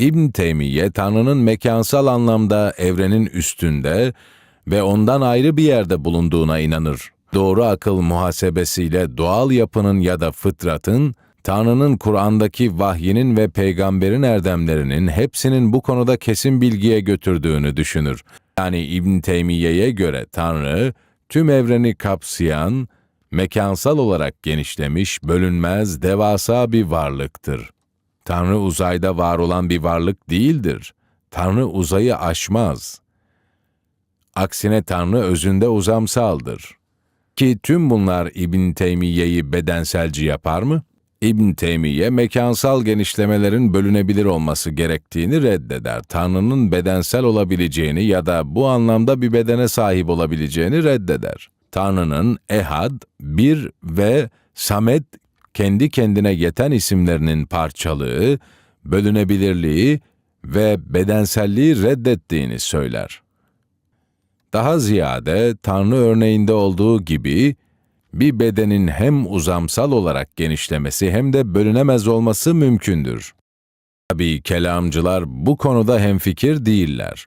İbn Teymiye, Tanrı'nın mekansal anlamda evrenin üstünde ve ondan ayrı bir yerde bulunduğuna inanır. Doğru akıl muhasebesiyle doğal yapının ya da fıtratın, Tanrı'nın Kur'an'daki vahyinin ve peygamberin erdemlerinin hepsinin bu konuda kesin bilgiye götürdüğünü düşünür. Yani İbn Teymiye'ye göre Tanrı, tüm evreni kapsayan, mekansal olarak genişlemiş, bölünmez, devasa bir varlıktır. Tanrı uzayda var olan bir varlık değildir. Tanrı uzayı aşmaz. Aksine Tanrı özünde uzamsaldır. Ki tüm bunlar İbn Teymiye'yi bedenselci yapar mı? İbn Teymiye mekansal genişlemelerin bölünebilir olması gerektiğini reddeder. Tanrı'nın bedensel olabileceğini ya da bu anlamda bir bedene sahip olabileceğini reddeder. Tanrı'nın ehad, bir ve samet kendi kendine yeten isimlerinin parçalığı, bölünebilirliği ve bedenselliği reddettiğini söyler. Daha ziyade Tanrı örneğinde olduğu gibi bir bedenin hem uzamsal olarak genişlemesi hem de bölünemez olması mümkündür. Tabii kelamcılar bu konuda hemfikir değiller.